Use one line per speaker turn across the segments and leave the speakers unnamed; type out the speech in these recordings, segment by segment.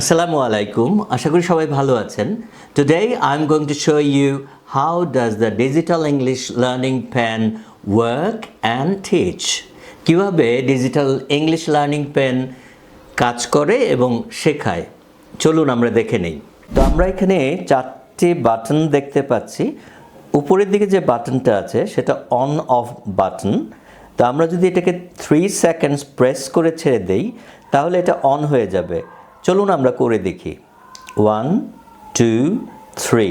Assalamu alaikum. করি সবাই ভালো আছেন। Today, I'm going to show you how does the digital English learning pen work and teach. কীভাবে digital English learning pen কাজ করে এবং শেখায়। চলুন আমরা দেখে নেই। তো আমরা এখানে চারটি বাটন দেখতে পাচ্ছি। উপরের দিকে যে বাটনটা আছে, সেটা অন অফ বাটন তো আমরা যদি এটাকে থ্রি সেকেন্ডস প্রেস করে ছেড়ে দেই, তাহলে এটা অন হয়ে যাবে। চলুন আমরা করে দেখি। ওয়ান টু থ্রি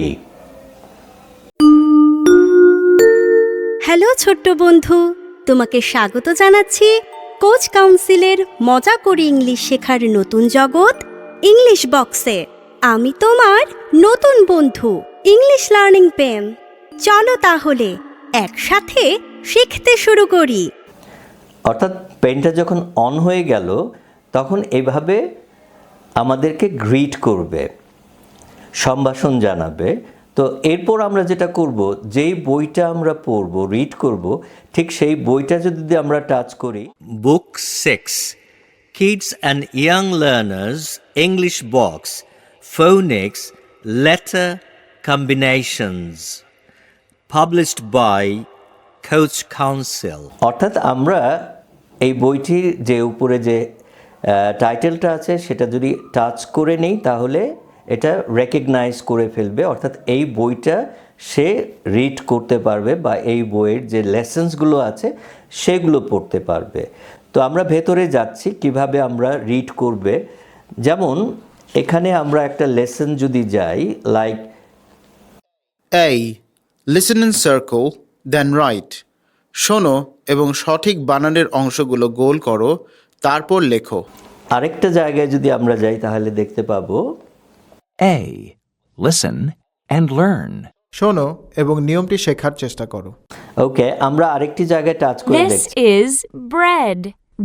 হ্যালো ছোট্ট বন্ধু তোমাকে স্বাগত জানাচ্ছি কোচ কাউন্সিলের মজা করে ইংলিশ শেখার নতুন জগৎ ইংলিশ বক্সে। আমি তোমার নতুন বন্ধু ইংলিশ লার্নিং পেন চলো তাহলে একসাথে শিখতে শুরু করি।
অর্থাৎ পেনটা যখন অন হয়ে গেল তখন এভাবে আমাদেরকে গ্রিট করবে সম্ভাষণ জানাবে। তো এরপর আমরা যেটা করব যেই বইটা আমরা পড়ব রিড করব ঠিক সেই বইটা যদি আমরা টাচ করি book six kids and young learners English box phonics letter combinations published by Coach Council অর্থাৎ আমরা এই বইটির যে উপরে যে টাইটেলটা আছে সেটা যদি টাচ করে নেই তাহলে এটা রেকগনাইজ করে ফেলবে অর্থাৎ এই বইটা সে রিড করতে পারবে বা এই বইয়ের যে লেসেন্সগুলো আছে সেগুলো পড়তে পারবে তো আমরা ভেতরে যাচ্ছি কীভাবে আমরা রিড করবে যেমন এখানে আমরা একটা লেসন যদি যাই like
A. Listen in circle, then write. শোনো এবং সঠিক বানানের অংশগুলো গোল করো তারপর লেখো।
আরেকটা জায়গায় যদি আমরা যাই তাহলে দেখতে পাবো
শোনো এবং নিয়মটি শেখার চেষ্টা করো।
ওকে আমরা আরেকটি জায়গায় টাচ করে
দেখি
this
is bread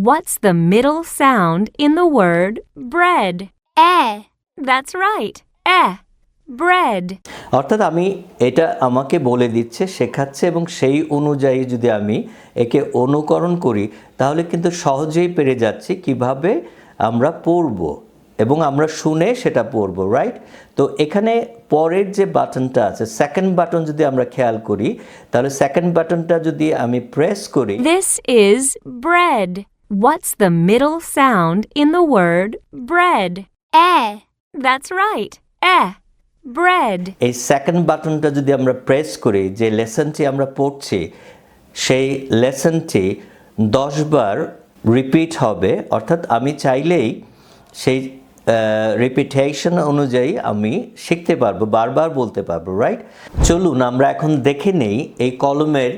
what's the middle sound in the word bread a that's right a Bread.
অর্থাৎ আমি এটা আমাকে বলে দিচ্ছে শেখাচ্ছে এবং সেই অনুযায়ী যদি আমি একে অনুকরণ করি তাহলে কিন্তু সহজেই পেরে যাচ্ছি কীভাবে আমরা পড়ব এবং আমরা শুনে সেটা পড়ব রাইট তো এখানে পরের যে বাটনটা আছে সেকেন্ড বাটন যদি আমরা খেয়াল করি তাহলে সেকেন্ড বাটনটা যদি আমি প্রেস করি
This is bread. What's the middle sound in the word bread? Eh. That's right. Eh. Bread.
এই সেকেন্ড বাটনটা যদি আমরা প্রেস করি, যে লেসনটি আমরা পড়ছি, সেই লেসনটি দশবার রিপিট হবে। অর্থাৎ আমি চাইলেই সেই রিপিটেশন অনুযায়ী আমি শিখতে পারব, বারবার বলতে পারব রাইট চলুন আমরা এখন দেখে নেই এই কলমের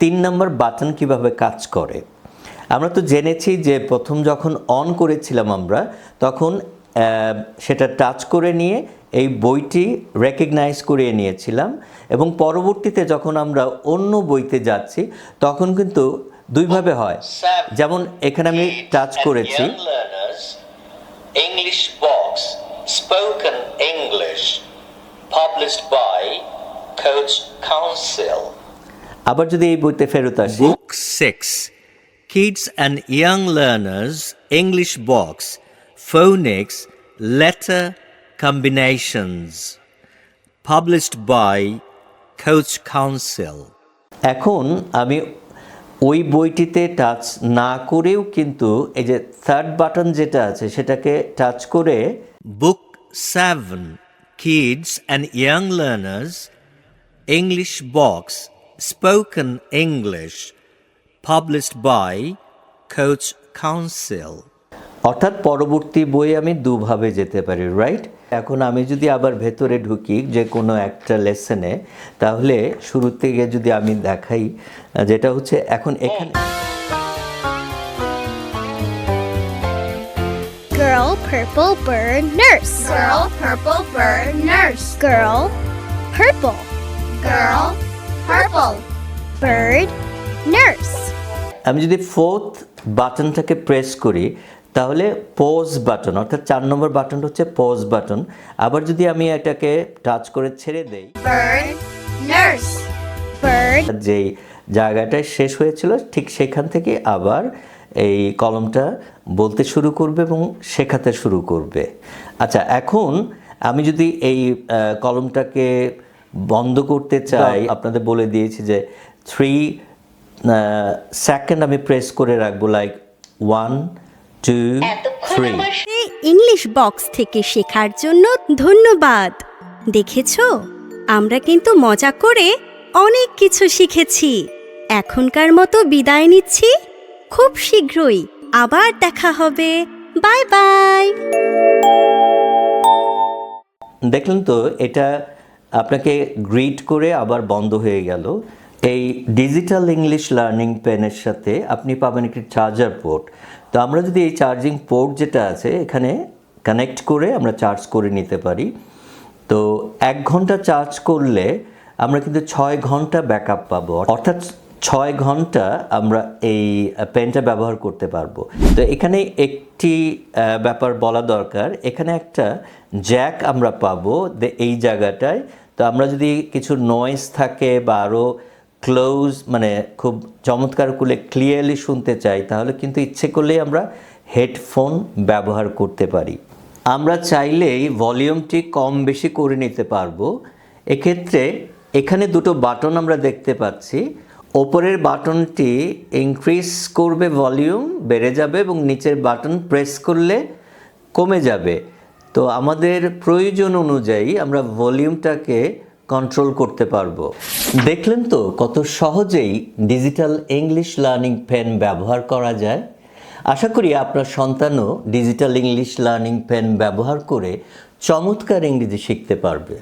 তিন নম্বর বাটন কীভাবে কাজ করে। আমরা তো জেনেছি যে প্রথম যখন অন করেছিলাম আমরা, তখন সেটা টাচ করে নিয়ে এই বইটি রেকগনাইজ করিয়ে নিয়েছিলাম এবং পরবর্তীতে যখন আমরা অন্য বইতে যাচ্ছি তখন কিন্তু দুইভাবে হয়। যেমন এখানে আমি টাচ করেছি। English box spoken English published by Coach Council আবার যদি এই বইতে ফেরত আসি। Book six kids and young learners English box phonics letter combinations published by Coach Council এখন আমি ওই বইটিতে টাচ না করেও কিন্তু এই যে থার্ড বাটন যেটা আছে সেটাকে টাচ করে book seven kids and young learners English box spoken English published by Coach Council অর্থাৎ পরবর্তী বই আমি দুভাবে যেতে পারি রাইট এখন আমি যদি আবার ভেতরে ঢুকি যে কোনো একটা লেসনে তাহলে শুরু থেকে যদি আমি দেখাই যেটা হচ্ছে এখন এখানে
Girl, purple bird, nurse.
Girl, purple bird, nurse.
Girl, purple
Girl, purple.
bird, nurse.
আমি যদি ফোর্থ বাটনটাকে প্রেস করি তাহলে পজ বাটন অর্থাৎ চার নম্বর বাটনটা হচ্ছে পজ বাটন আবার যদি আমি এটাকে টাচ করে ছেড়ে দেই। যেই জায়গাটায় শেষ হয়েছিল ঠিক সেখান থেকে আবার এই কলমটা বলতে শুরু করবে এবং শেখাতে শুরু করবে। আচ্ছা এখন আমি যদি এই কলমটাকে বন্ধ করতে চাই আপনাদের বলে দিয়েছি যে থ্রি সেকেন্ড আমি প্রেস করে রাখব like one two three
English box থেকে শেখার জন্য ধন্যবাদ। দেখেছ? আমরা কিন্তু মজা করে অনেক কিছু শিখেছি। এখনকার মতো বিদায় নিচ্ছি। খুব শীঘ্রই আবার দেখা হবে। Bye bye.
দেখলেন তো এটা আপনাকে গ্রিড করে আবার বন্ধ হয়ে গেল। এই ডিজিটাল ইংলিশ লার্নিং পেনের সাথে আপনি পাবেন একটি চার্জার পোর্ট তো আমরা যদি এই চার্জিং পোর্ট যেটা আছে, এখানে কানেক্ট করে আমরা চার্জ করে নিতে পারি। তো এক ঘণ্টা চার্জ করলে আমরা কিন্তু ছয় ঘণ্টা ব্যাকআপ পাবো। অর্থাৎ ছয় ঘণ্টা আমরা এই পেনটা ব্যবহার করতে পারব। তো এখানে একটি ব্যাপার বলা দরকার। এখানে একটা জ্যাক আমরা পাবো এই জায়গাটায়। তো আমরা যদি কিছু নয়েজ থাকে বা আরও ক্লোজ মানে খুব চমৎকার করে ক্লিয়ারলি শুনতে চাই, তাহলে কিন্তু ইচ্ছে করলেই আমরা হেডফোন ব্যবহার করতে পারি। আমরা চাইলেই ভলিউমটি কম বেশি করে নিতে পারব। এক্ষেত্রে এখানে দুটো বাটন আমরা দেখতে পাচ্ছি। ওপরের বাটনটি ইনক্রিজ করবে ভলিউম বেড়ে যাবে এবং নিচের বাটন প্রেস করলে কমে যাবে। তো আমাদের প্রয়োজন অনুযায়ী আমরা ভলিউমটাকে কন্ট্রোল করতে পারব। দেখলেন তো কত সহজেই ডিজিটাল ইংলিশ লার্নিং পেন ব্যবহার করা যায়? আশা করি আপনার সন্তানও ডিজিটাল ইংলিশ লার্নিং পেন ব্যবহার করে চমৎকার ইংরেজি শিখতে পারবে।